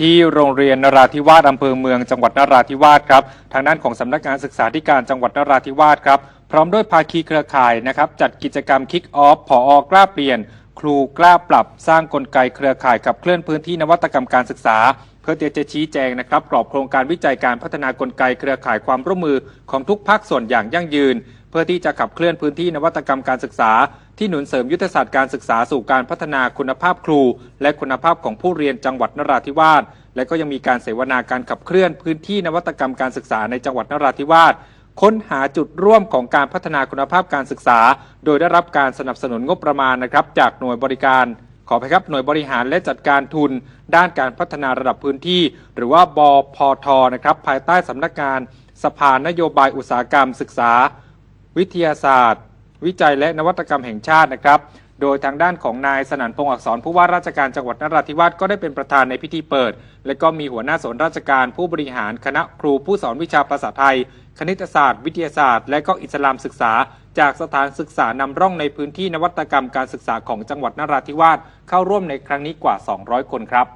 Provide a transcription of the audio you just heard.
ที่โรงเรียนนราธิวาสอำเภอเมืองจังหวัดนราธิวาสครับทางด้านของสำนักงานศึกษาธิการจังหวัดนราธิวาสครับพร้อมด้วยภาคีเครือข่ายนะครับจัดกิจกรรมคิกออฟผออกล้าเปลี่ยน ครูกล้าปรับสร้างกลไกเครือข่ายขับเคลื่อนพื้นที่นวัตกรรมการศึกษา เพื่อที่จะชี้แจงนะครับกรอบโครงการวิจัยการพัฒนากลไกเครือข่ายความร่วมมือของทุกภาคส่วนอย่างยั่งยืน เพื่อที่จะขับเคลื่อนพื้นที่นวัตกรรมการศึกษา ที่หนุนเสริมยุทธศาสตร์การศึกษาสู่การพัฒนาคุณภาพครู และคุณภาพของผู้เรียนจังหวัดนราธิวาสและก็ยังมีการเสวนาการขับเคลื่อนพื้นที่นวัตกรรมการศึกษาในจังหวัดนราธิวาสค้นหาจุดร่วมของการพัฒนาคุณภาพการศึกษา โดยได้รับการสนับสนุนงบประมาณนะครับ จากหน่วยบริการ ขอไปครับหน่วยบริหารและจัดการทุน ด้านการพัฒนาระดับพื้นที่ หรือว่าบพทนะครับภายใต้สำนักงาน สภานโยบายอุตสาหกรรมศึกษา วิทยาศาสตร์ วิจัยและนวัตกรรมแห่งชาตินะครับ โดยทางด้านของนายสนั่นพงษ์อักษรผู้ว่าราชการจังหวัดนราธิวาสก็ได้เป็นประธานในพิธีเปิด และก็มีหัวหน้าส่วนราชการผู้บริหารคณะครูผู้สอนวิชาภาษาไทย คณิตศาสตร์ วิทยาศาสตร์ และก็อิสลามศึกษา จากสถานศึกษานำร่องในพื้นที่นวัตกรรมการศึกษาของจังหวัดนราธิวาสเข้าร่วมในครั้งนี้กว่า 200 คนครับ